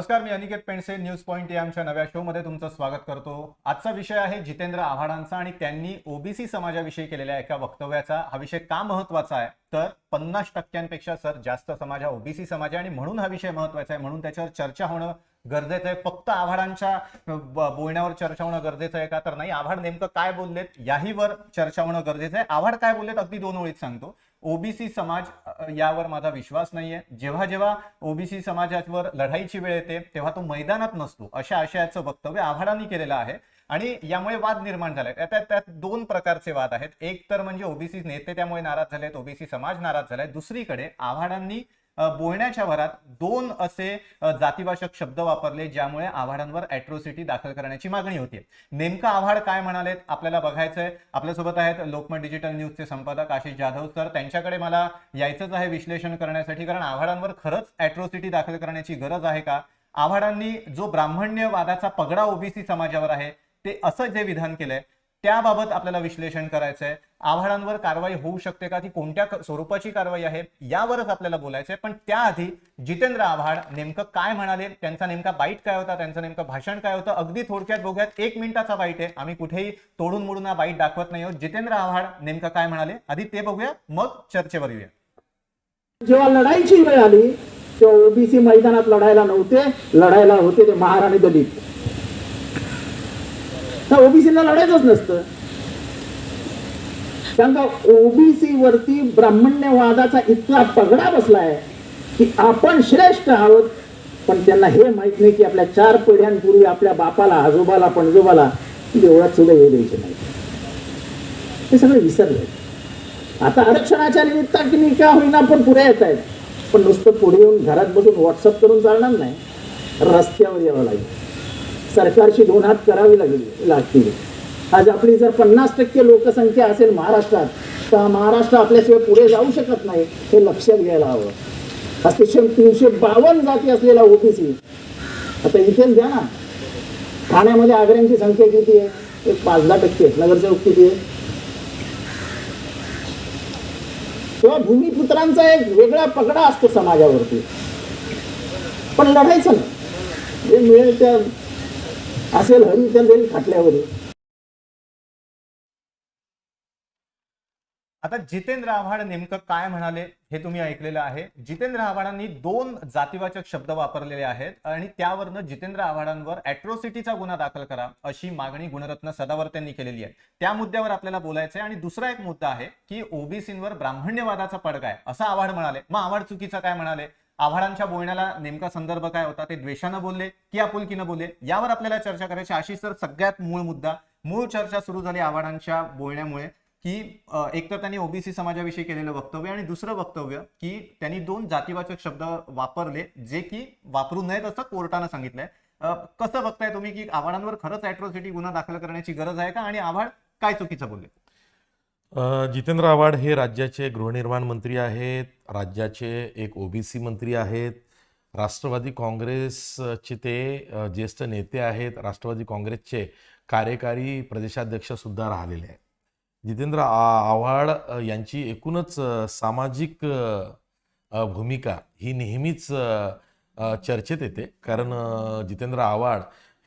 नमस्कार मी Aniket Pendse news point या आमच्या नव्या शो मध्ये तुमचं स्वागत करतो. आजचा विषय आहे जितेंद्र आव्हाडांचा आणि त्यांनी ओबीसी समाजाविषयी केलेल्या एका वक्तव्याचा. हा विषय का महत्त्वाचा आहे? तर पन्नास टक्क्यांपेक्षा सर जास्त समाज हा ओबीसी समाज आहे आणि म्हणून हा विषय महत्त्वाचा आहे म्हणून त्याच्यावर चर्चा होणं गरजेचं आहे. फक्त आव्हाडांच्या बोलण्यावर चर्चा होणं गरजेचं आहे का? तर नाही आव्हाड नेमकं काय बोललेत याहीवर चर्चा होणं गरजेचं आहे. आव्हाड काय बोललेत अगदी दोन ओळीत सांगतो. ओबीसी समाज यावर माझा विश्वास नाहीये. जेव्हा जेव्हा ओबीसी समाजावर लढाईची वेळ येते तेव्हा तो मैदानात नसतो अशा आशयाचं वक्तव्य आव्हाडांनी केलेलं आहे. आणि यामुळे वाद निर्माण झाले त्यात त्यात दोन प्रकारचे वाद आहेत. एक तर म्हणजे ओबीसी नेते त्यामुळे नाराज झालेत ओबीसी समाज नाराज झालाय. दुसरीकडे आव्हाडांनी बोलण्याच्या भरात दोन असे जातीवाचक शब्द वापरले ज्यामुळे आव्हाडांवर अॅट्रोसिटी दाखल करण्याची मागणी होती. नेमकं आव्हाड काय म्हणालेत आपल्याला बघायचंय. आपल्यासोबत आहेत लोकमत डिजिटल न्यूजचे संपादक आशिष जाधव सर. त्यांच्याकडे मला यायचंच आहे विश्लेषण करण्यासाठी कारण आव्हाडांवर खरंच अॅट्रोसिटी दाखल करण्याची गरज आहे का? आव्हाडांनी जो ब्राह्मण्यवादाचा पगडा ओबीसी समाजावर आहे ते असं जे विधान केलंय त्याबाबत आपल्याला विश्लेषण करायचंय. आहे आव्हाडांवर कारवाई होऊ शकते का? ती कोणत्या स्वरूपाची कारवाई आहे? यावरच आपल्याला बोलायचं आहे पण त्याआधी जितेंद्र आव्हाड नेमकं काय म्हणाले? त्यांचा नेमका बाईट काय होता? त्यांचं नेमकं भाषण काय होतं? अगदी थोडक्यात बघूयात. एक मिनिटाचा बाईट आहे. आम्ही कुठेही तोडून मोडून हा बाईट दाखवत नाही आहोत. जितेंद्र आव्हाड नेमकं काय म्हणाले? आधी ते बघूया. मग चर्चेवर येऊया. जेव्हा लढाईची वेळ आली तेव्हा ओबीसी मैदानात लढायला नव्हते. लढायला होते ते महाराणी दलित. ओबीसीला लढायचंच नसतं. कारण का ओबीसी वरती ब्राह्मण्यवादाचा इतका पगडा बसलाय की आपण श्रेष्ठ आहोत पण त्यांना हे माहीत नाही की आपल्या चार पिढ्यांपूर्वी आपल्या बापाला आजोबाला पणजोबाला एवढ्यात सुद्धा येऊ द्यायचे नाही हे सगळे विसरले. आता आरक्षणाच्या निमित्ताने का होईना पण पुढे येत आहेत. पण नुसतं पुढे येऊन घरात बसून व्हॉट्सअप करून चालणार नाही. रस्त्यावर यावं लागेल. सरकारशी दोन हात करावी लागेल लागतील. आज आपली जर पन्नास टक्के लोकसंख्या असेल महाराष्ट्रात तर महाराष्ट्र आपल्याशिवाय पुढे जाऊ शकत नाही हे लक्षात घ्यायला हवं. अतिशय तीनशे बावन्न जाती असलेला ओबीसी आता इथेच द्या ना. ठाण्यामध्ये आग्र्यांची संख्या किती आहे? एक पाच दहा टक्के नगरसेवक किती आहे तेव्हा भूमिपुत्रांचा एक वेगळा पगडा असतो समाजावरती. पण लढायचं ना जे मिळेल त्या असेल हरी त्या जाईल खाटल्यावर. आता जितेंद्र आव्हाड नेमकं काय म्हणाले हे तुम्ही ऐकलेलं आहे. जितेंद्र आव्हाडांनी दोन जातीवाचक शब्द वापरलेले आहेत आणि त्यावरनं जितेंद्र आव्हाडांवर अॅट्रोसिटीचा गुन्हा दाखल करा अशी मागणी गुणरत्न सदावर्त्यांनी केलेली आहे. त्या मुद्द्यावर आपल्याला बोलायचं आहे आणि दुसरा एक मुद्दा आहे की ओबीसींवर ब्राह्मण्यवादाचा पडगा आहे असं आव्हाड म्हणाले. मग आव्हाड चुकीचं काय म्हणाले? आव्हाडांच्या बोलण्याला नेमका संदर्भ काय होता? ते द्वेषानं बोलले की आपुलकीनं बोलले? यावर आपल्याला चर्चा करायची अशी सर सगळ्यात मूळ मुद्दा मूळ चर्चा सुरू झाली आव्हाडांच्या बोलण्यामुळे. की एक एकतर त्यांनी ओबीसी समाजाविषयी केलेलं वक्तव्य आणि दुसरं वक्तव्य की त्यांनी दोन जातीवाचक शब्द वापरले जे की वापरू नयेत असं कोर्टानं सांगितलंय. कसं बघताय तुम्ही की आव्हाडांवर खरंच अॅट्रॉसिटी गुन्हा दाखल करण्याची गरज आहे का? आणि आव्हाड काय चुकीचं बोलले? जितेंद्र आव्हाड हे राज्याचे गृहनिर्माण मंत्री आहेत राज्याचे एक ओबीसी मंत्री आहेत. राष्ट्रवादी काँग्रेसचे ते ज्येष्ठ नेते आहेत. राष्ट्रवादी काँग्रेसचे कार्यकारी प्रदेशाध्यक्ष सुद्धा राहिलेले आहेत. जितेंद्र आ- आव्हाड यांची एकूणच सामाजिक भूमिका ही नेहमीच चर्चेत येते. कारण जितेंद्र आव्हाड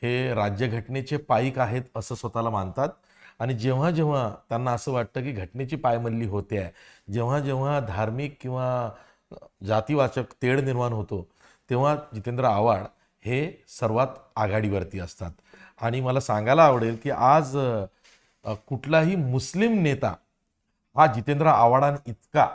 हे राज्यघटनेचे पायिक आहेत असं स्वतःला मानतात. आणि जेव्हा जेव्हा त्यांना असं वाटतं की घटनेची पायमल्ली होते आहे जेव्हा जेव्हा धार्मिक किंवा जातीवाचक तेढ निर्माण होतो तेव्हा जितेंद्र आव्हाड हे सर्वात आघाडीवरती असतात. आणि मला सांगायला आवडेल की आज कुठलाही मुस्लिम नेता हा जितेंद्र आव्हाडां इतका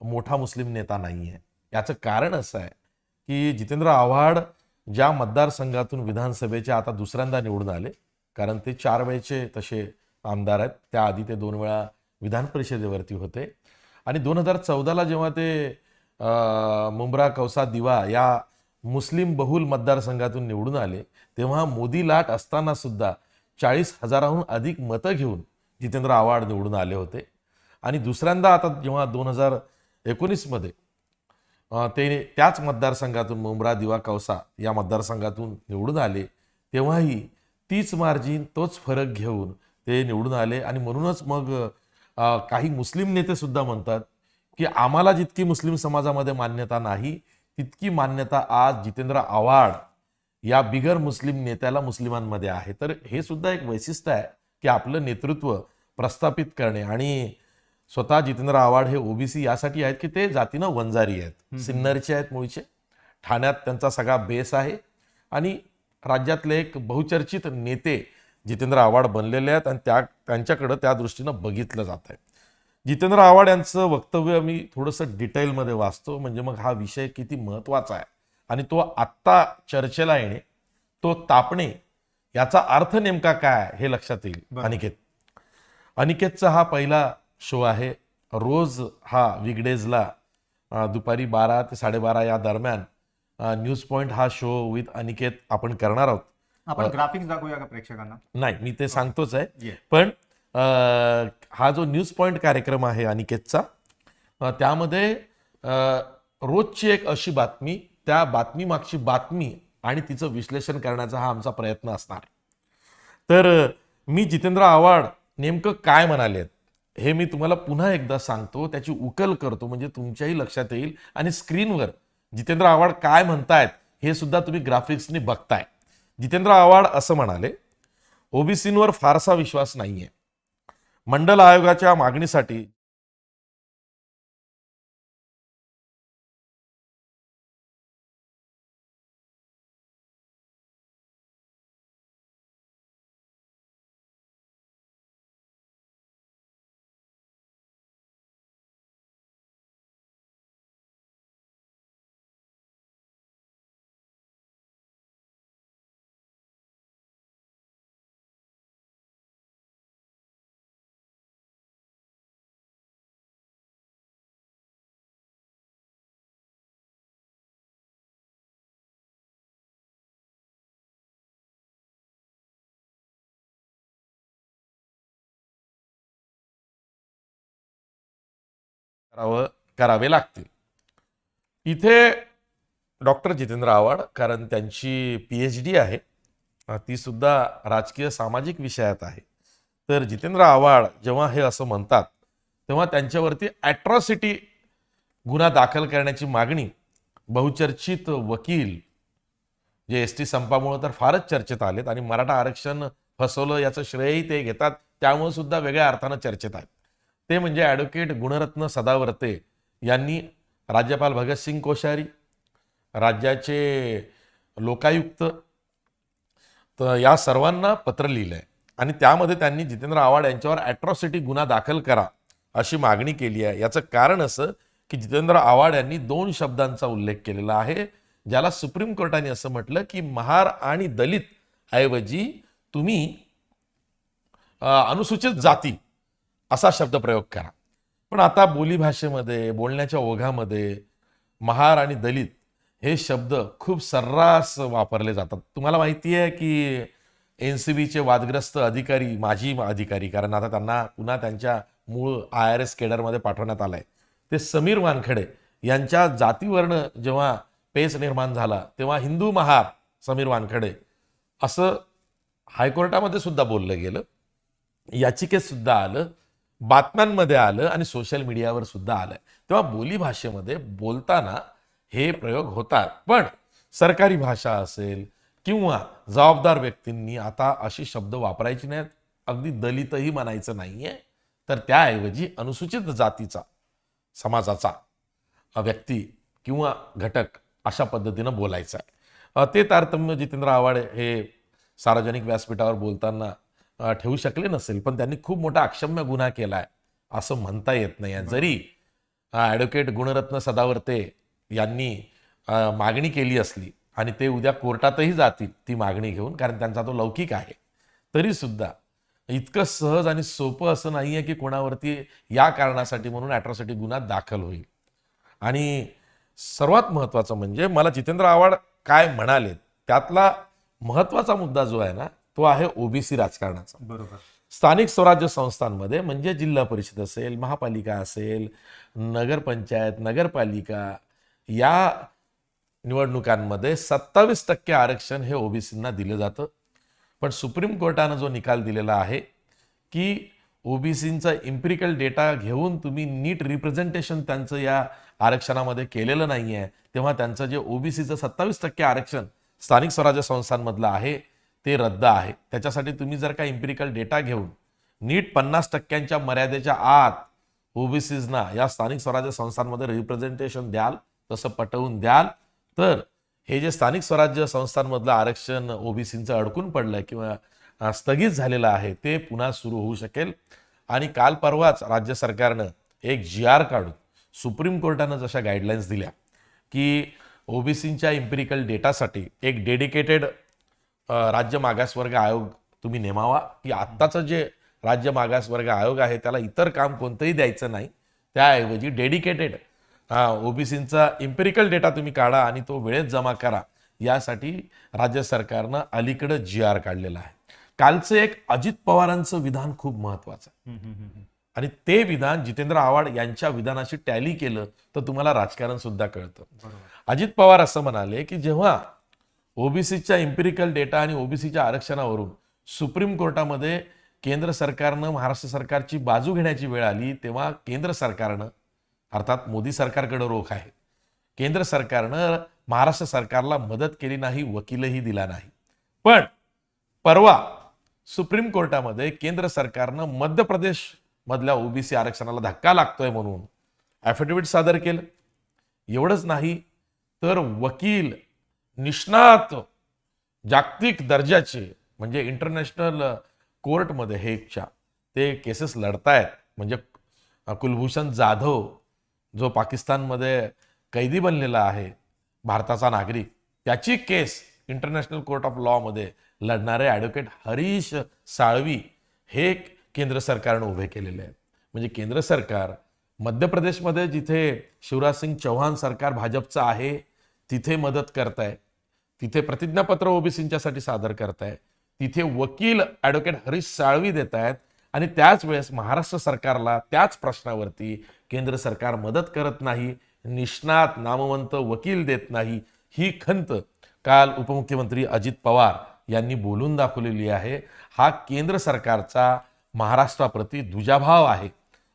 मोठा मुस्लिम नेता नाही आहे याचं कारण असं आहे की जितेंद्र आव्हाड ज्या मतदारसंघातून विधानसभेच्या आता दुसऱ्यांदा निवडून आले कारण ते चार वेळचे तसे आमदार आहेत. त्याआधी ते दोन वेळा विधान परिषदेवरती होते. आणि दोन हजार चौदाला जेव्हा ते मुंब्रा कौसा दिवा या मुस्लिम बहुल मतदारसंघातून निवडून आले तेव्हा मोदी लाट असताना सुद्धा चाळीस हजाराहून अधिक मतं घेऊन जितेंद्र आव्हाड निवडून आले होते. आणि दुसऱ्यांदा आता जेव्हा दोन हजार एकोणीसमध्ये ते त्याच मतदारसंघातून मुंब्रा दिवा कौसा या मतदारसंघातून निवडून आले तेव्हाही तीच मार्जिन तोच फरक घेऊन ते निवडून आले. आणि म्हणूनच मग काही मुस्लिम नेतेसुद्धा म्हणतात की आम्हाला जितकी मुस्लिम समाजामध्ये मान्यता नाही तितकी मान्यता आज जितेंद्र आव्हाड या बिगर मुस्लिम नेत्याला मुस्लिमांमध्ये आहे. तर हे सुद्धा एक वैशिष्ट्य आहे की आपलं नेतृत्व प्रस्थापित करणे आणि स्वतः जितेंद्र आव्हाड हे ओबीसी यासाठी आहेत की ते जातीनं वंजारी आहेत. सिन्नरचे आहेत मूळचे. ठाण्यात त्यांचा सगळा बेस आहे आणि राज्यातले एक बहुचर्चित नेते जितेंद्र आव्हाड बनलेले आहेत आणि त्या त्यांच्याकडं त्या दृष्टीनं बघितलं जात आहे. जितेंद्र आव्हाड यांचं वक्तव्य मी थोडंसं डिटेलमध्ये वाचतो. म्हणजे मग हा विषय किती महत्त्वाचा आहे? आणि तो आत्ता चर्चेला येणे तो तापणे याचा अर्थ नेमका काय हे लक्षात येईल. अनिकेत. अनिकेतचा हा पहिला शो आहे. रोज हा विगडेजला दुपारी बारा ते साडेबारा या दरम्यान न्यूज पॉईंट हा शो विथ अनिकेत आपण करणार आहोत. आपण ग्राफिक्स दाखवूया का प्रेक्षकांना? नाही मी ते सांगतोच आहे. पण हा जो न्यूज पॉईंट कार्यक्रम आहे अनिकेतचा त्यामध्ये रोजची एक अशी बातमी त्या बातमी मागची बातमी आणि तिचं विश्लेषण करण्याचा हा आमचा प्रयत्न असणार. तर मी जितेंद्र आव्हाड नेमकं काय म्हणाले हे मी तुम्हाला पुन्हा एकदा सांगतो त्याची उकल करतो म्हणजे तुमच्याही लक्षात येईल. आणि स्क्रीनवर जितेंद्र आव्हाड काय म्हणतायत हे सुद्धा तुम्ही ग्राफिक्सनी बघताय. जितेंद्र आव्हाड असं म्हणाले ओबीसींवर फारसा विश्वास नाहीये. मंडल आयोगाच्या मागणीसाठी करावं करावे लागतील. इथे डॉक्टर जितेंद्र आव्हाड कारण त्यांची पी एच डी आहे ती सुद्धा राजकीय सामाजिक विषयात आहे. तर जितेंद्र आव्हाड जेव्हा हे असं म्हणतात तेव्हा त्यांच्यावरती ॲट्रॉसिटी गुन्हा दाखल करण्याची मागणी बहुचर्चित वकील जे एस टी संपामुळं तर फारच चर्चेत आलेत आणि मराठा आरक्षण फसवलं याचं श्रेयही ते घेतात त्यामुळे सुद्धा वेगळ्या अर्थानं चर्चेत आहेत. ते म्हणजे ॲडव्होकेट गुणरत्न सदावर्ते यांनी राज्यपाल भगतसिंग कोश्यारी राज्याचे लोकायुक्त तर या सर्वांना पत्र लिहिलं आहे आणि त्यामध्ये त्यांनी जितेंद्र आव्हाड यांच्यावर ॲट्रॉसिटी गुन्हा दाखल करा अशी मागणी केली आहे. याचं कारण असं की जितेंद्र आव्हाड यांनी दोन शब्दांचा उल्लेख केलेला आहे ज्याला सुप्रीम कोर्टाने असं म्हटलं की महार आणि दलित ऐवजी तुम्ही अनुसूचित जाती असा शब्दप्रयोग करा. पण आता बोलीभाषेमध्ये बोलण्याच्या ओघामध्ये महार आणि दलित हे शब्द खूप सर्रास वापरले जातात. तुम्हाला माहिती आहे की एन सी बीचे वादग्रस्त अधिकारी माजी अधिकारी कारण आता त्यांना पुन्हा त्यांच्या मूळ आय आर एस केडरमध्ये पाठवण्यात आलं आहे ते समीर वानखडे यांच्या जातीवर्ण जेव्हा पेच निर्माण झाला तेव्हा हिंदू महार समीर वानखडे असं हायकोर्टामध्ये सुद्धा बोललं गेलं. याचिकेत सुद्धा आलं बातम्यांमध्ये आलं आणि सोशल मीडियावर सुद्धा आलं. तेव्हा बोलीभाषेमध्ये बोलताना हे प्रयोग होतात. पण सरकारी भाषा असेल किंवा जबाबदार व्यक्तींनी आता अशी शब्द वापरायची नाहीत अगदी दलितही म्हणायचं नाहीये तर त्याऐवजी अनुसूचित जातीचा समाजाचा व्यक्ती किंवा घटक अशा पद्धतीनं बोलायचा आहे ते तारतम्य जितेंद्र आव्हाड हे सार्वजनिक व्यासपीठावर बोलताना ठेवू शकले नसेल पण त्यांनी खूप मोठा अक्षम्य गुन्हा केला आहे असं म्हणता येत नाही. जरी ॲडव्होकेट गुणरत्न सदावर्ते यांनी मागणी केली असली आणि ते उद्या कोर्टातही जातील ती मागणी घेऊन कारण त्यांचा तो लौकिक आहे तरी सुद्धा इतकं सहज आणि सोपं असं नाही आहे की कोणावरती या कारणासाठी म्हणून ॲट्रॉसिटी गुन्हा दाखल होईल. आणि सर्वात महत्त्वाचं म्हणजे मला जितेंद्र आव्हाड काय म्हणाले त्यातला महत्त्वाचा मुद्दा जो आहे ना तो आहे ओबीसी राजकारणाचा. बरोबर. स्थानिक स्वराज्य संस्थांमध्ये म्हणजे जिल्हा परिषद असेल महापालिका असेल नगरपंचायत नगरपालिका या निवडणुकांमध्ये सत्तावीस टक्के आरक्षण हे ओबीसींना दिलं जातं. पण सुप्रीम कोर्टानं जो निकाल दिलेला आहे की ओबीसींचा इम्पिरिकल डेटा घेऊन तुम्ही नीट रिप्रेझेंटेशन त्यांचं या आरक्षणामध्ये केलेलं नाही आहे तेव्हा त्यांचं जे ओबीसीचं सत्तावीस टक्के आरक्षण स्थानिक स्वराज्य संस्थांमधलं आहे ते रद्द आहे. त्याच्यासाठी तुम्ही जर का इम्पिरिकल डेटा घेऊन नीट पन्नास टक्क्यांच्या मर्यादेच्या आत ओबीसीजना या स्थानिक स्वराज्य संस्थांमध्ये रिप्रेझेंटेशन द्याल तसं पटवून द्याल तर हे जे स्थानिक स्वराज्य संस्थांमधलं आरक्षण ओबीसींचं अडकून पडलं किंवा स्थगित झालेलं आहे ते पुन्हा सुरू होऊ शकेल. आणि काल परवाच राज्य सरकारनं एक जी आर काढून सुप्रीम कोर्टानं जशा गाईडलाईन्स दिल्या की ओबीसींच्या इम्पिरिकल डेटासाठी एक डेडिकेटेड राज्य मागासवर्ग आयोग तुम्ही नेमावा की आत्ताचं जे राज्य मागासवर्ग आयोग आहे त्याला इतर काम कोणतंही द्यायचं नाही त्याऐवजी डेडिकेटेड ओबीसीचा इम्पेरिकल डेटा तुम्ही काढा आणि तो वेळेत जमा करा यासाठी राज्य सरकारनं अलीकडं जी आर काढलेला आहे. कालचं एक अजित पवारांचं विधान खूप महत्वाचं आहे. आणि ते विधान जितेंद्र आव्हाड यांच्या विधानाशी टॅली केलं तर तुम्हाला राजकारण सुद्धा कळतं. अजित पवार असं म्हणाले की जेव्हा ओबीसीच्या इम्पिरिकल डेटा आणि ओबीसीच्या आरक्षणावरून सुप्रीम कोर्टामध्ये केंद्र सरकारनं महाराष्ट्र सरकारची बाजू घेण्याची वेळ आली तेव्हा केंद्र सरकारनं अर्थात मोदी सरकारकडे रोख आहे. केंद्र सरकारनं महाराष्ट्र सरकारला मदत केली नाही वकीलही दिला नाही. पण परवा सुप्रीम कोर्टामध्ये केंद्र सरकारनं मध्य प्रदेश मधल्या ओबीसी आरक्षणाला धक्का लागतोय म्हणून ॲफिडेव्हिट सादर केलं. एवढंच नाही तर वकील निष्णात जागतिक दर्जाचे म्हणजे इंटरनॅशनल कोर्टमध्ये हेगच्या ते केसेस लढतायत. म्हणजे कुलभूषण जाधव जो पाकिस्तानमध्ये कैदी बनलेला आहे भारताचा नागरिक त्याची केस इंटरनॅशनल कोर्ट ऑफ लॉमध्ये लढणारे ॲडव्होकेट हरीश साळवी हे केंद्र सरकारनं उभे केलेले आहेत. म्हणजे केंद्र सरकार मध्य प्रदेशमध्ये जिथे शिवराज सिंग चौहान सरकार भाजपचं आहे तिथे मदत करताय. तिथे प्रतिज्ञापत्र ओबीसींच्यासाठी सादर करताय. तिथे वकील ॲडव्होकेट हरीश साळवी देत आहेत आणि त्याच वेळेस महाराष्ट्र सरकारला त्याच प्रश्नावरती केंद्र सरकार मदत करत नाही. निष्णात नामवंत वकील देत नाही. ही खंत काल उपमुख्यमंत्री अजित पवार यांनी बोलून दाखवलेली आहे. हा केंद्र सरकारचा महाराष्ट्राप्रती दुजाभाव आहे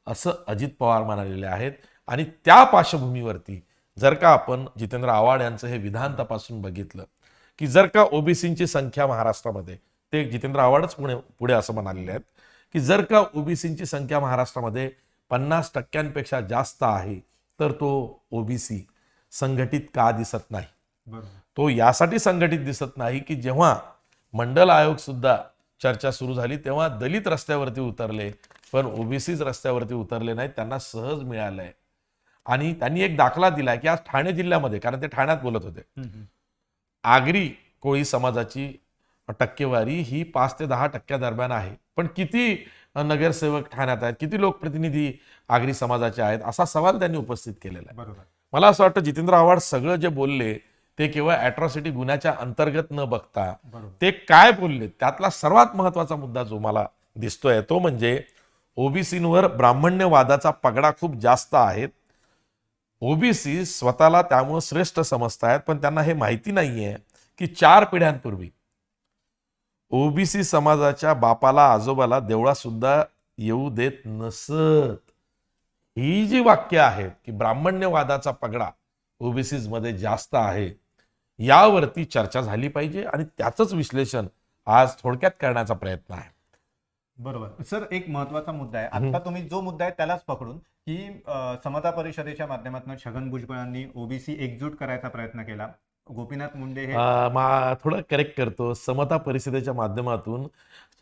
असं अजित पवार म्हणालेले आहेत. आणि त्या पार्श्वभूमीवरती जर का आपण जितेंद्र आव्हाड यांचं हे विधान तपासून बघितलं की जर का ओबीसींची संख्या महाराष्ट्रामध्ये ते जितेंद्र आव्हाडच पुणे पुढे असं म्हणालेले आहेत की जर का ओबीसींची संख्या महाराष्ट्रामध्ये पन्नास टक्क्यांपेक्षा जास्त आहे तर तो ओबीसी संघटित का दिसत नाही? तो यासाठी संघटित दिसत नाही की जेव्हा मंडल आयोग सुद्धा चर्चा सुरू झाली तेव्हा दलित रस्त्यावरती उतरले पण ओबीसीच रस्त्यावरती उतरले नाहीत त्यांना सहज मिळालंय. आणि त्यांनी एक दाखला दिलाय की आज ठाणे जिल्ह्यामध्ये कारण ते ठाण्यात बोलत होते. आगरी कोळी समाजाची टक्केवारी ही पाच ते दहा टक्क्या दरम्यान आहे. पण किती नगरसेवक ठाण्यात आहेत किती लोकप्रतिनिधी आगरी समाजाचे आहेत असा सवाल त्यांनी उपस्थित केलेला आहे. बरोबर. मला असं वाटतं जितेंद्र आव्हाड सगळं जे बोलले ते केवळ अॅट्रॉसिटी गुन्ह्याच्या अंतर्गत न बघता ते काय बोलले त्यातला सर्वात महत्त्वाचा मुद्दा जो मला दिसतोय तो म्हणजे ओबीसींवर ब्राह्मण्यवादाचा पगडा खूप जास्त आहे. ओबीसी स्वतःला त्यामुळे श्रेष्ठ समजतायत पण त्यांना हे माहिती नाहीये की चार पिढ्यांपूर्वी ओबीसी समाजाच्या बापाला आजोबाला देवळात सुद्धा येऊ देत नसत. ही जी वाक्य आहेत की ब्राह्मण्यवादाचा पगडा ओबीसीजमध्ये जास्त आहे यावरती चर्चा झाली पाहिजे आणि त्याचंच विश्लेषण आज थोडक्यात करण्याचा प्रयत्न आहे. बरोबर. सर एक महत्त्वाचा मुद्दा आहे. आता तुम्ही जो मुद्दा आहे त्यालाच पकडून की समता परिषदेच्या माध्यमातून छगन भुजबळांनी ओबीसी एकजूट करायचा प्रयत्न केला. गोपीनाथ मुंडे हे थोडं करेक्ट करतो. समता परिषदेच्या माध्यमातून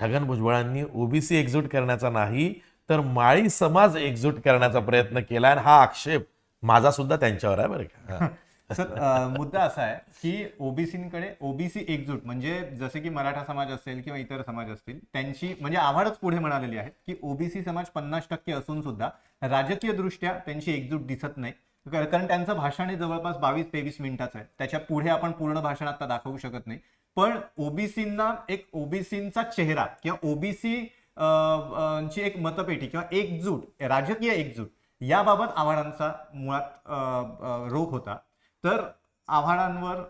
छगन भुजबळांनी ओबीसी एकजूट करण्याचा नाही तर माळी समाज एकजूट करण्याचा प्रयत्न केला. आणि हा आक्षेप माझा सुद्धा त्यांच्यावर आहे बरं का. सर मुद्दा असा आहे की ओबीसीकडे ओबीसी एकजूट म्हणजे जसे की मराठा समाज असेल किंवा इतर समाज असतील त्यांची म्हणजे आव्हाडच पुढे म्हणालेली आहेत की ओबीसी समाज पन्नास टक्के असून सुद्धा राजकीय दृष्ट्या त्यांची एकजूट दिसत नाही. कारण त्यांचं भाषण हे जवळपास बावीस तेवीस मिनिटाचं आहे. त्याच्या पुढे आपण पूर्ण भाषण आता दाखवू शकत नाही. पण ओबीसींना एक ओबीसींचा चेहरा किंवा ओबीसी ची एक मतपेटी किंवा एकजूट राजकीय एकजूट याबाबत आव्हाडांचा मुळात रोग रोख होता. तर आव्हाडांवर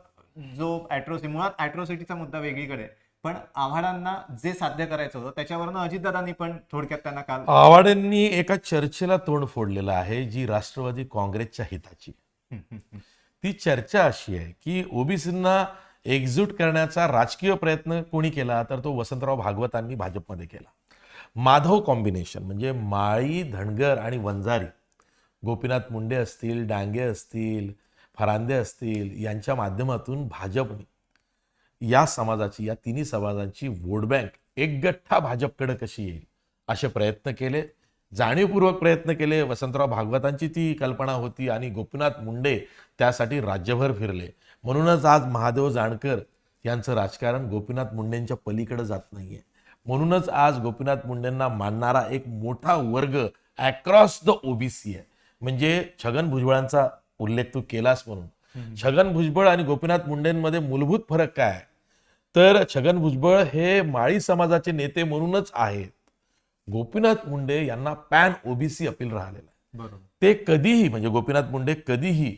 जो ॲट्रोसिटी मुळात ॲट्रोसिटीचा मुद्दा वेगळीकडे पण आव्हाडांना जे साध्य करायचं होतं त्याच्यावरनं अजितदादांनी पण थोडक्यात त्यांना काल आव्हाडांनी एका चर्चेला तोंड फोडलेलं आहे जी राष्ट्रवादी काँग्रेसच्या हिताची. ती चर्चा अशी आहे की ओबीसींना एकजूट करण्याचा राजकीय प्रयत्न कोणी केला तर तो वसंतराव भागवतांनी भाजपमध्ये केला. माधव कॉम्बिनेशन म्हणजे माळी धनगर आणि वंजारी. गोपीनाथ मुंडे असतील डांगे असतील फरांदे असतील यांच्या माध्यमातून भाजपने या समाजाची या तिन्ही समाजांची वोट बँक एकगठ्ठा भाजपकडे कशी येईल असे प्रयत्न केले. जाणीवपूर्वक प्रयत्न केले. वसंतराव भागवतांची ती कल्पना होती आणि गोपीनाथ मुंडे त्यासाठी राज्यभर फिरले. म्हणूनच आज महादेव जाणकर यांचं राजकारण गोपीनाथ मुंडेंच्या पलीकडे जात नाहीये. म्हणूनच आज गोपीनाथ मुंडेंना मानणारा एक मोठा वर्ग अक्रॉस द ओबीसी आहे. म्हणजे छगन भुजबळांचा उल्लेख तू केलास म्हणून. छगन भुजबळ आणि गोपीनाथ मुंडेंमध्ये मूलभूत फरक काय? तर छगन भुजबळ हे माळी समाजाचे नेते म्हणूनच आहेत. गोपीनाथ मुंडे यांना पॅन ओबीसी अपील राहिलेलं आहे. ते कधीही म्हणजे गोपीनाथ मुंडे कधीही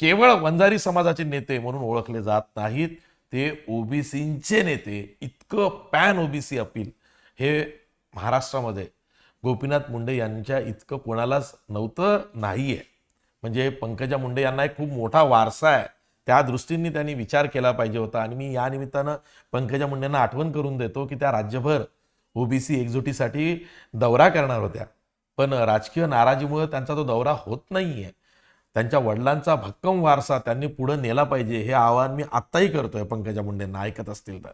केवळ वंजारी समाजाचे नेते म्हणून ओळखले जात नाहीत. ते ओबीसींचे नेते. इतकं पॅन ओबीसी अपील हे महाराष्ट्रामध्ये गोपीनाथ मुंडे यांच्या इतकं कोणालाच नव्हतं नाहीये. म्हणजे पंकजा मुंडे यांना एक खूप मोठा वारसा आहे. त्या दृष्टीने त्यांनी विचार केला पाहिजे होता. आणि मी या निमित्तानं पंकजा मुंडेंना आठवण करून देतो की त्या राज्यभर ओबीसी एकजुटीसाठी दौरा करणार होत्या. पण राजकीय नाराजीमुळे त्यांचा तो दौरा होत नाहीये. त्यांच्या वडिलांचा भक्कम वारसा त्यांनी पुढे नेला पाहिजे हे आवाहन मी आत्ताही करतोय पंकजा मुंडेंना. ऐकत असतील तर.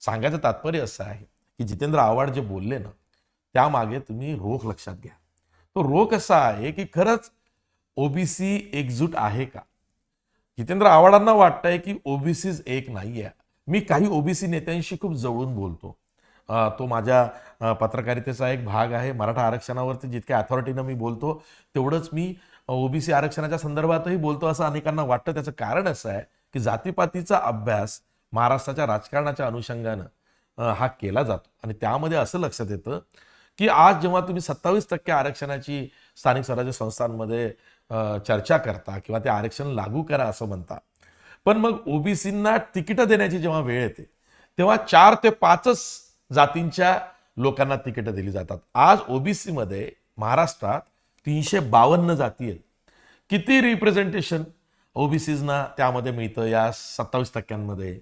सांगायचं तात्पर्य असं आहे की जितेंद्र आव्हाड जे बोलले ना त्यामागे तुम्ही रोख लक्षात घ्या. तो रोख असा आहे की खरंच ओबीसी एकजूट आहे का? जितेंद्र आव्हाडांना वाटतंय की ओबीसीज एक नाही आहे मी काही ओबीसी नेत्यांशी खूप जवळून बोलतो. तो माझ्या पत्रकारितेचा एक भाग आहे. मराठा आरक्षणावरती जितक्या अथॉरिटीनं मी बोलतो तेवढंच मी ओबीसी आरक्षणाच्या संदर्भातही बोलतो असं अनेकांना वाटतं. त्याचं कारण असं आहे की जातीपातीचा अभ्यास महाराष्ट्राच्या राजकारणाच्या अनुषंगानं हा केला जातो. आणि त्यामध्ये असं लक्षात येतं की आज जेव्हा तुम्ही सत्तावीस टक्के आरक्षणाची स्थानिक स्वराज्य संस्थांमध्ये चर्चा करता किंवा ते आरक्षण लागू करा असं म्हणता. पण मग ओबीसींना तिकीटं देण्याची जेव्हा वेळ येते तेव्हा चार ते पाचच जातींच्या लोकांना तिकीटं दिली जातात. आज ओबीसी मध्ये महाराष्ट्रात तीनशे बावन्न जाती आहेत. किती रिप्रेझेंटेशन ओबीसीजना त्यामध्ये मिळतं या सत्तावीस टक्क्यांमध्ये?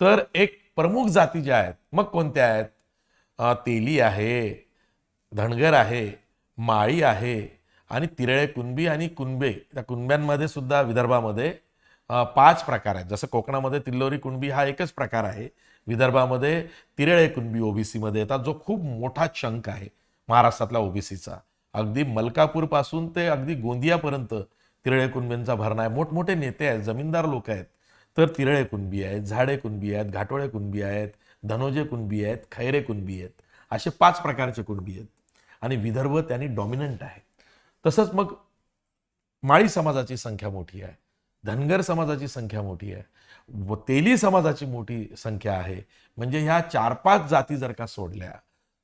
तर एक प्रमुख जाती ज्या आहेत मग कोणत्या आहेत? तेली आहे धनगर आहे माळी आहे आणि तिरळे कुणबी आणि कुणबे. त्या कुणब्यांमध्ये सुद्धा विदर्भामध्ये पाच प्रकार आहेत. जसं कोकणामध्ये तिल्लोरी कुणबी हा एकच प्रकार आहे. विदर्भामध्ये तिरळे कुणबी ओबीसीमध्ये येतात जो खूप मोठा चंक आहे महाराष्ट्रातला ओबीसीचा. अगदी मलकापूरपासून ते अगदी गोंदियापर्यंत तिरळे कुणबींचा भरणा आहे. मोठमोठे नेते आहेत जमीनदार लोक आहेत. तर तिरळे कुणबी आहेत झाडे कुणबी आहेत घाटोळे कुणबी आहेत धनोजे कुणबी आहेत खैरे कुणबी आहेत. असे पाच प्रकारचे कुणबी आहेत. आणि विदर्भ त्यांनी डॉमिनंट आहे. तसंच मग माळी समाजाची संख्या मोठी आहे. धनगर समाजाची संख्या मोठी आहे. व तेली समाजाची मोठी संख्या आहे. म्हणजे ह्या चार पाच जाती जर का सोडल्या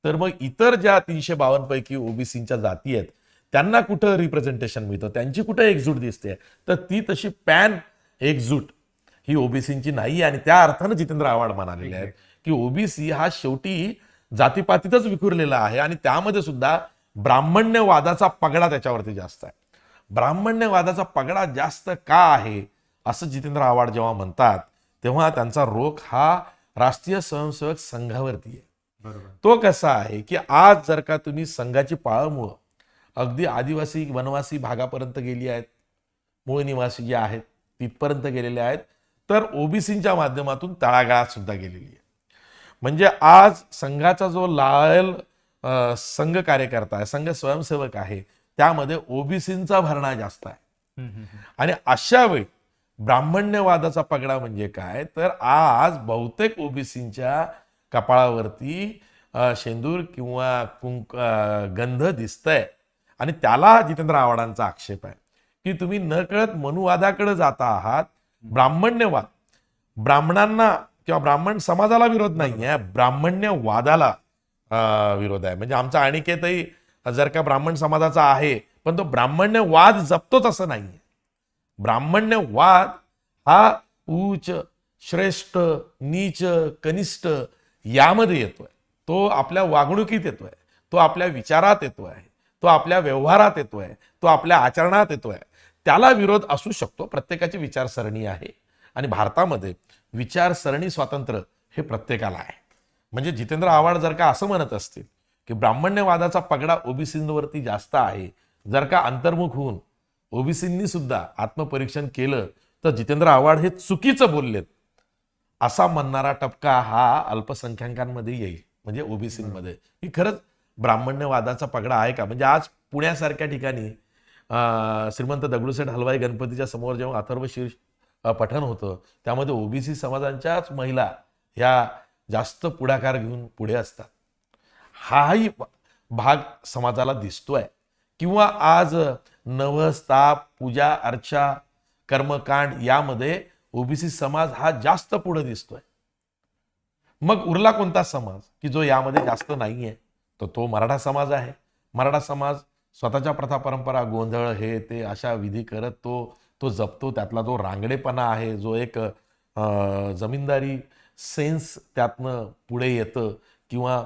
तर मग इतर ज्या तीनशे बावन्न पैकी ओबीसीच्या जाती आहेत त्यांना कुठं रिप्रेझेंटेशन मिळतं? त्यांची कुठं एकजूट दिसते? तर ती तशी पॅन एकजूट ही ओबीसीची नाही आणि त्या अर्थानं जितेंद्र आव्हाड म्हणालेले आहेत की ओबीसी हा शेवटी जातीपातीतच विखुरलेला आहे. आणि त्यामध्ये सुद्धा ब्राह्मण्यवादाचा पगडा त्याच्यावरती जास्त आहे. ब्राह्मण्यवादाचा पगडा जास्त का आहे असं जितेंद्र आव्हाड जेव्हा म्हणतात तेव्हा त्यांचा रोख हा राष्ट्रीय स्वयंसेवक संघावरती आहे. तो कसा आहे की आज जर का तुम्ही संघाची पाळमुळं अगदी आदिवासी वनवासी भागापर्यंत गेली आहेत मूळ निवासी जे आहेत तिथपर्यंत गेलेले आहेत तर ओबीसीच्या माध्यमातून तळागाळात सुद्धा गेलेली आहे. म्हणजे आज संघाचा जो लायल अं, संघ कार्यकर्ता आहे संघ स्वयंसेवक आहे त्यामध्ये ओबीसींचा भरणा जास्त आहे. आणि अशा वेळी ब्राह्मण्यवादाचा पगडा म्हणजे काय? तर आज बहुतेक ओबीसींच्या कपाळावरती शेंदूर किंवा कुंक गंध दिसतंय. आणि त्याला जितेंद्र आव्हाडांचा आक्षेप आहे. की तुम्ही न कळत मनुवादाकडे जाता आहात ब्राह्मण्यवाद. ब्राह्मणांना किंवा ब्राह्मण समाजाला विरोध नाही आहे ब्राह्मण्यवादाला विरोध आहे. म्हणजे आमचा अनिकेतही जर का ब्राह्मण समाजाचा आहे पण तो ब्राह्मण्यवाद जपतोच असं नाहीये. ब्राह्मण्यवाद हा उच्च श्रेष्ठ नीच कनिष्ठ यामध्ये येतोय. तो आपल्या वागणुकीत येतोय. तो आपल्या विचारात येतोय. तो आपल्या व्यवहारात येतोय. तो आपल्या आचरणात येतोय. त्याला विरोध असू शकतो. प्रत्येकाची विचारसरणी आहे. आणि भारतामध्ये विचारसरणी स्वातंत्र्य हे प्रत्येकाला आहे. म्हणजे जितेंद्र आव्हाड जर का असं म्हणत असतील की ब्राह्मण्यवादाचा पगडा ओबीसींवरती जास्त आहे जर का अंतर्मुख होऊन ओबीसींनी सुद्धा आत्मपरीक्षण केलं तर जितेंद्र आव्हाड हे चुकीचं बोललेत. असा म्हणणारा टपका हा अल्पसंख्याकांमध्ये येईल म्हणजे ओबीसींमध्ये. ही खरंच ब्राह्मण्यवादाचा पगडा आहे का? म्हणजे आज पुण्यासारख्या ठिकाणी श्रीमंत दगडूशेठ हलवाई गणपतीच्या समोर जेव्हा अथर्व शीर्ष पठण होतं त्यामध्ये ओबीसी समाजांच्याच महिला ह्या जास्त पुढाकार घेऊन पुढे असतात. हाही भाग समाजाला दिसतोय. किंवा आज नवस्ताप पूजा अर्चा कर्मकांड यामध्ये ओबीसी समाज हा जास्त पुढे दिसतोय. मग उरला कोणता समाज की जो यामध्ये जास्त नाहीये? तर तो मराठा समाज आहे. मराठा समाज स्वतःच्या प्रथा परंपरा गोंधळ हे ते अशा विधी करत तो तो जपतो. त्यातला जो रांगडेपणा आहे. जो एक अं, जमीनदारी सेन्स त्यातनं पुढे येतं किंवा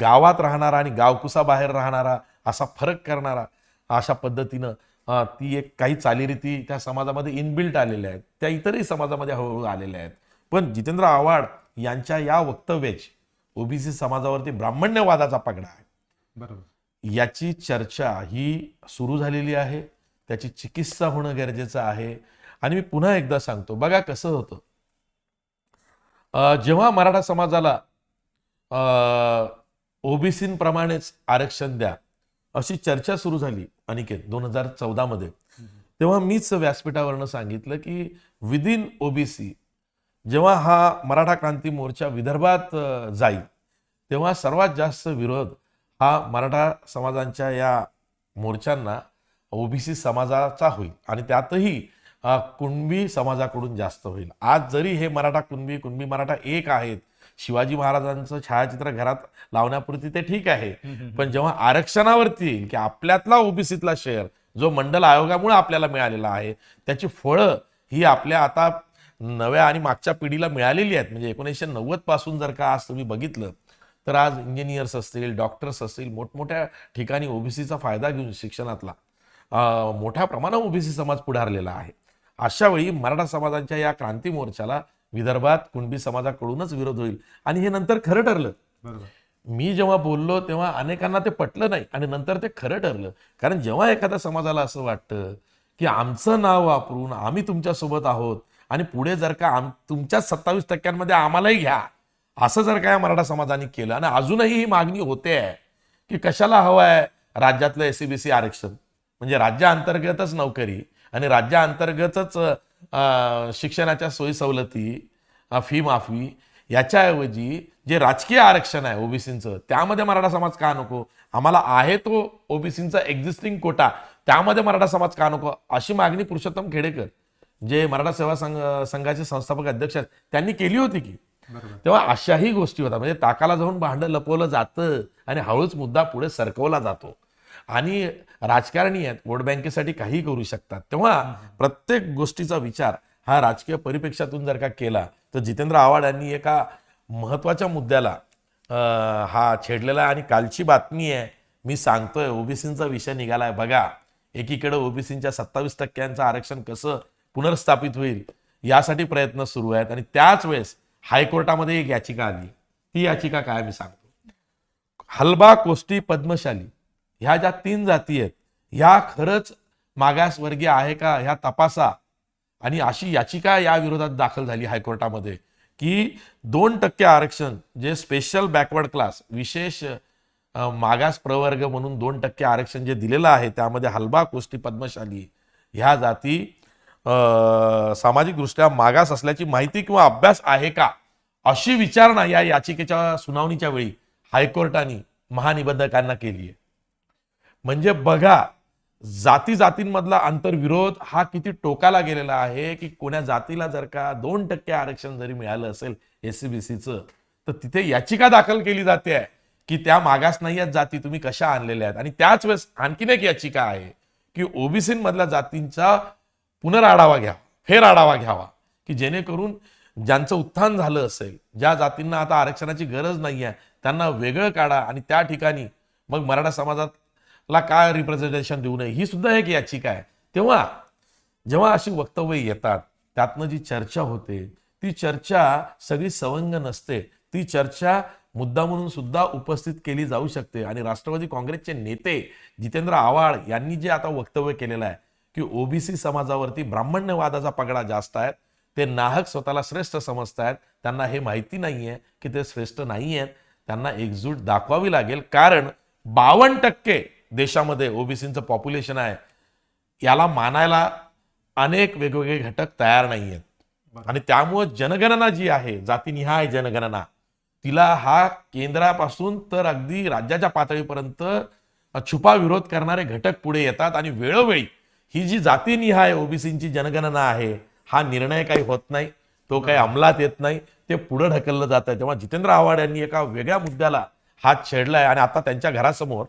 गावात राहणारा आणि गावकुसाबाहेर राहणारा असा फरक करणारा अशा पद्धतीनं ती एक काही चालीरीती त्या समाजामध्ये इनबिल्ट आलेल्या आहेत. त्या इतरही समाजामध्ये हळूहळू आलेल्या आहेत. पण जितेंद्र आव्हाड यांच्या या वक्तव्याची ओबीसी समाजावरती ब्राह्मण्यवादाचा पगडा आहे. बरोबर. याची चर्चा ही सुरू झालेली आहे. त्याची चिकित्सा होणं गरजेचं आहे. आणि मी पुन्हा एकदा सांगतो बघा कसं होतं. जेव्हा मराठा समाजाला ओबीसींप्रमाणेच आरक्षण द्या अशी चर्चा सुरू झाली अनिकेत दोन हजार चौदामध्ये. तेव्हा मीच व्यासपीठावरनं सांगितलं की विदिन ओबीसी जेव्हा हा मराठा क्रांती मोर्चा विदर्भात जाईल तेव्हा सर्वात जास्त विरोध हा मराठा समाजांच्या या मोर्चांना ओबीसी समाजाचा होईल. आणि त्यातही कुणबी समाजाकडून जास्त होईल. आज जरी हे मराठा कुणबी कुणबी मराठा एक आहेत शिवाजी महाराजांचं छायाचित्र घरात लावण्यापुरती ते ठीक आहे. पण जेव्हा आरक्षणावरती येईल की आपल्यातला ओबीसीतला शेअर जो मंडल आयोगामुळे आपल्याला मिळालेला आहे त्याची फळं ही आपल्या आता नव्या आणि मागच्या पिढीला मिळालेली आहेत. म्हणजे एकोणीसशे नव्वदपासून जर का आज तुम्ही बघितलं तर आज इंजिनियर्स असतील डॉक्टर्स असतील मोठमोठ्या ठिकाणी ओबीसीचा फायदा घेऊन शिक्षणातला मोठ्या प्रमाणात ओबीसी समाज पुढारलेला आहे. अशा वेळी मराठा समाजाच्या या क्रांती मोर्चाला विदर्भात कुणबी समाजाकडूनच विरोध होईल. आणि हे नंतर खरं ठरलं. मी जेव्हा बोललो तेव्हा अनेकांना ते पटलं नाही. आणि नंतर ते खरं ठरलं. कारण जेव्हा एखाद्या समाजाला असं वाटतं की आमचं नाव वापरून आम्ही तुमच्यासोबत आहोत आणि पुढे जर का आम तुमच्याच सत्तावीस टक्क्यांमध्ये आम्हालाही घ्या असं जर का या मराठा समाजाने केलं आणि अजूनही ही मागणी होते आहे की कशाला हवं आहे राज्यातलं एसीबीसी आरक्षण? म्हणजे राज्याअंतर्गतच नोकरी आणि राज्याअंतर्गतच शिक्षणाच्या सोयी सवलती फी माफी याच्याऐवजी जे राजकीय आरक्षण आहे ओबीसीचं त्यामध्ये मराठा समाज का नको? आम्हाला आहे तो ओबीसीचा एक्झिस्टिंग कोटा त्यामध्ये मराठा समाज का नको? अशी मागणी पुरुषोत्तम खेडेकर जे मराठा सेवा संघ संघाचे संस्थापक अध्यक्ष आहेत त्यांनी केली होती की. तेव्हा अशाही गोष्टी होतात. म्हणजे ताकाला जाऊन भांडं लपवलं जातं आणि हळूच मुद्दा पुढे सरकवला जातो. आणि राजकारणी आहेत वोट बँकेसाठी काही करू शकतात. तेव्हा प्रत्येक गोष्टीचा विचार हा राजकीय परिप्रेक्षातून जर का केला तर जितेंद्र आव्हाड यांनी एका महत्त्वाच्या मुद्द्याला हा छेडलेला आहे. आणि कालची बातमी आहे मी सांगतोय ओबीसींचा विषय निघालाय. बघा एकीकडे ओबीसींच्या सत्तावीस टक्क्यांचं आरक्षण कसं पुनर्स्थापित होईल यासाठी प्रयत्न सुरू आहेत. आणि त्याच वेळेस हायकोर्टामध्ये एक याचिका आली. ती याचिका काय मी सांगतो. हलबा कोष्टी पद्मशाली ह्या ज्या तीन जाती आहेत ह्या खरंच मागासवर्गीय आहे का ह्या तपासा. आणि अशी याचिका या विरोधात दाखल झाली हायकोर्टामध्ये की दोन टक्के आरक्षण जे स्पेशल बॅकवर्ड क्लास विशेष मागास प्रवर्ग म्हणून दोन टक्के आरक्षण जे दिलेलं आहे त्यामध्ये हलबा कोष्टी पद्मशाली ह्या जाती सामाजिकदृष्ट्या मागास असल्याची माहिती किंवा अभ्यास आहे का? अशी विचारणा या याचिकेच्या सुनावणीच्या वेळी हायकोर्टाने महानिबंधकांना केली आहे म्हणजे बघा जाती जातींमधला आंतरविरोध हा किती टोकाला गेलेला आहे की कोण्या जातीला जर का दोन टक्के आरक्षण जरी मिळालं असेल एससीबीसीचं तर तिथे याचिका दाखल केली जाते आहे की त्या मागास नाही आहेत जाती तुम्ही कशा आणलेल्या आहेत? आणि त्याच वेळेस आणखीन एक याचिका आहे की ओबीसीमधल्या जातींचा पुनराढावा घ्या फेर आढावा घ्यावा की जेणेकरून ज्यांचं उत्थान झालं असेल ज्या जातींना आता आरक्षणाची गरज नाही आहे त्यांना वेगळं काढा आणि त्या ठिकाणी मग मराठा समाजात ला काय रिप्रेझेंटेशन देऊ नये? ही सुद्धा एक याचिका आहे. तेव्हा जेव्हा अशी वक्तव्य येतात त्यातनं जी चर्चा होते ती चर्चा सगळी सवंग नसते. ती चर्चा मुद्दा म्हणून सुद्धा उपस्थित केली जाऊ शकते. आणि राष्ट्रवादी काँग्रेसचे नेते जितेंद्र आव्हाड यांनी जे आता वक्तव्य केलेलं आहे की ओबीसी समाजावरती ब्राह्मण्यवादाचा पगडा जास्त आहे ते नाहक स्वतःला श्रेष्ठ समजतायत त्यांना हे माहिती नाही आहे की ते श्रेष्ठ नाही आहेत त्यांना एकजूट दाखवावी लागेल. कारण बावन्न टक्के देशामध्ये ओबीसीचं पॉप्युलेशन आहे. याला मानायला अनेक वेगवेगळे घटक तयार नाही आहेत आणि त्यामुळं जनगणना जी आहे जातीनिहाय जनगणना तिला हा केंद्रापासून तर अगदी राज्याच्या पातळीपर्यंत छुपा विरोध करणारे घटक पुढे येतात आणि वेळोवेळी ही जी जातीनिहाय ओबीसीची जनगणना आहे हा निर्णय काही होत नाही तो काही अंमलात येत नाही ते पुढे ढकललं जात आहे तेव्हा जितेंद्र आव्हाड यांनी एका वेगळ्या मुद्द्याला हात छेडलाय आणि आता त्यांच्या घरासमोर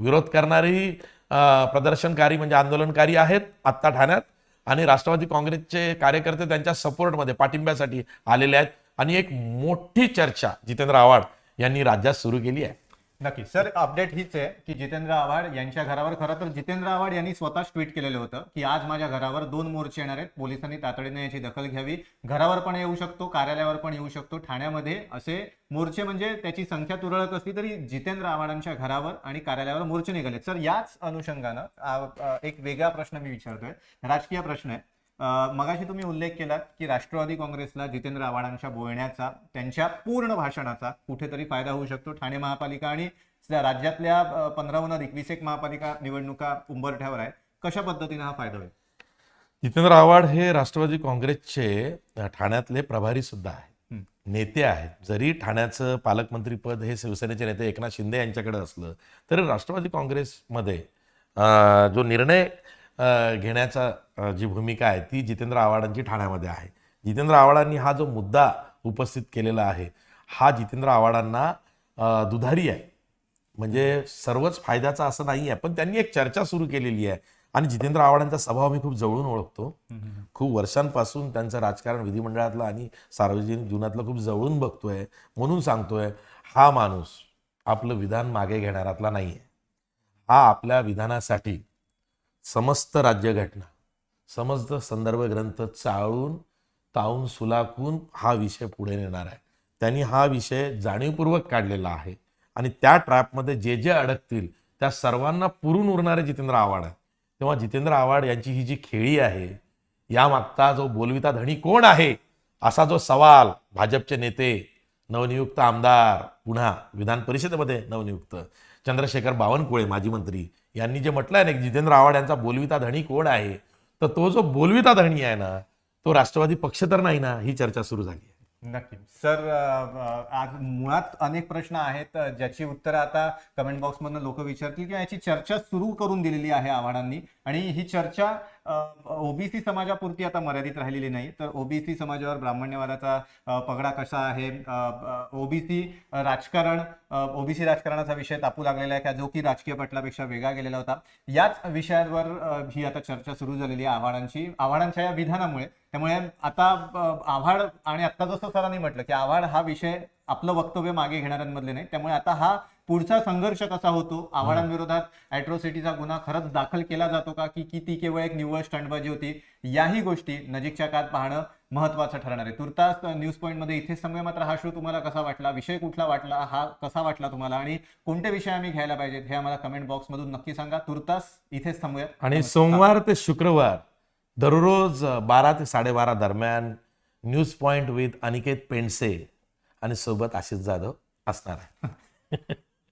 विरोध करणारी प्रदर्शनकारी म्हणजे आंदोलनकारी आहेत आत्ता ठाण्यात आणि राष्ट्रवादी काँग्रेसचे कार्यकर्ते त्यांच्या सपोर्टमध्ये पाठिंब्यासाठी आलेले आहेत. आणि एक मोठी चर्चा जितेंद्र आव्हाड यांनी राज्यात सुरू केली आहे. नक्की सर अपडेट हीच आहे की जितेंद्र आव्हाड यांच्या घरावर खरं तर जितेंद्र आव्हाड यांनी स्वतःच ट्विट केलेलं होतं की आज माझ्या घरावर दोन मोर्चे येणार आहेत. पोलिसांनी तातडीने याची दखल घ्यावी. घरावर पण येऊ शकतो कार्यालयावर पण येऊ शकतो. ठाण्यामध्ये असे मोर्चे म्हणजे त्याची संख्या तुरळक असली तरी जितेंद्र आव्हाडांच्या घरावर आणि कार्यालयावर मोर्चे निघाले सर याच अनुषंगानं एक वेगळा प्रश्न मी विचारतोय. राजकीय प्रश्न आहे. मगाशी तुम्ही उल्लेख केलात की राष्ट्रवादी काँग्रेसला जितेंद्र आव्हाडांच्या बोलण्याचा त्यांच्या पूर्ण भाषणाचा कुठेतरी फायदा होऊ शकतो. ठाणे महापालिका आणि राज्यातल्या अ, पंधराहून अधिक वीस एक महापालिका निवडणुका उंबरठ्यावर आहेत. कशा पद्धतीने हा फायदा होईल? जितेंद्र आव्हाड हे राष्ट्रवादी काँग्रेसचे ठाण्यातले प्रभारी सुद्धा आहेत. नेते आहेत. जरी ठाण्याचं पालकमंत्रीपद हे शिवसेनेचे नेते एकनाथ शिंदे यांच्याकडे असलं तरी राष्ट्रवादी काँग्रेसमध्ये जो निर्णय घेण्याचा जी भूमिका आहे ती जितेंद्र आव्हाडांची ठाण्यामध्ये आहे. जितेंद्र आव्हाडांनी हा जो मुद्दा उपस्थित केलेला आहे हा जितेंद्र आव्हाडांना दुधारी आहे. म्हणजे सर्वच फायद्याचा असं नाही आहे पण त्यांनी एक चर्चा सुरू केलेली आहे. आणि जितेंद्र आव्हाडांचा स्वभाव मी खूप जवळून ओळखतो. खूप वर्षांपासून त्यांचं राजकारण विधिमंडळातलं आणि सार्वजनिक जीवनातलं खूप जवळून बघतोय म्हणून सांगतोय हा माणूस आपलं विधान मागे घेणारातला नाही आहे हा आपल्या विधानासाठी समस्त राज्यघटना समस्त संदर्भ ग्रंथ चाळून तावून सुलाखून हा विषय पुढे नेणार आहे. त्यांनी हा विषय जाणीवपूर्वक काढलेला आहे. आणि त्या ट्रॅपमध्ये जे जे अडकतील त्या सर्वांना पुरून उरणारे जितेंद्र आव्हाड आहे तेव्हा जितेंद्र आव्हाड यांची ही जी खेळी आहे यामागचा जो बोलविता धणी कोण आहे असा जो सवाल भाजपचे नेते नवनियुक्त आमदार पुन्हा विधान परिषदेमध्ये नवनियुक्त चंद्रशेखर बावनकुळे माजी मंत्री यांनी जे म्हटलं आहे ना की जितेंद्र आव्हाड यांचा बोलविता धणी कोण आहे? तर तो जो बोलविता धणी आहे ना तो राष्ट्रवादी पक्ष तर नाही ना ही चर्चा सुरू झाली आहे. नक्की सर आज मुळात अनेक प्रश्न आहेत ज्याची उत्तरं आता कमेंट बॉक्समधनं लोक विचारतील किंवा याची चर्चा सुरू करून दिलेली आहे आव्हाडांनी. आणि ही चर्चा ओबीसी समाजापुरती आता मर्यादित राहिलेली नाही. तर ओबीसी समाजावर ब्राह्मण्यवादाचा पगडा कसा आहे? ओबीसी राजकारण ओबीसी राजकारणाचा विषय तापू लागलेला आहे का? जो की राजकीय पटलापेक्षा वेगळा गेलेला होता. याच विषयांवर ही आता चर्चा सुरू झालेली आहे आव्हाडांची आव्हाडांच्या या विधानामुळे त्यामुळे आता आव्हाड आणि आता जसं सरांनी म्हटलं की आव्हाड हा विषय आपलं वक्तव्य मागे घेणाऱ्यांमधले नाही. त्यामुळे आता हा पुढचा संघर्ष कसा होतो? आव्हाडांविरोधात अॅट्रॉसिटीचा गुन्हा खरंच दाखल केला जातो का? की की ती केवळ एक निव्वळ स्टंटबाजी होती? याही गोष्टी नजीकच्या काळात पाहणं महत्वाचं ठरणार आहे. तुर्तास न्यूज पॉईंटमध्ये इथेच थांबूया मात्र हा शो तुम्हाला कसा वाटला? विषय कुठला वाटला? हा कसा वाटला तुम्हाला? आणि कोणते विषय आम्ही घ्यायला पाहिजेत हे आम्हाला कमेंट बॉक्समधून नक्की सांगा. तुर्तास इथेच थांबूयात. आणि. सोमवार ते शुक्रवार दररोज बारा ते साडेबारा दरम्यान news point with Aniket Pendse आणि सोबत आशिष जाधव असणार आहे.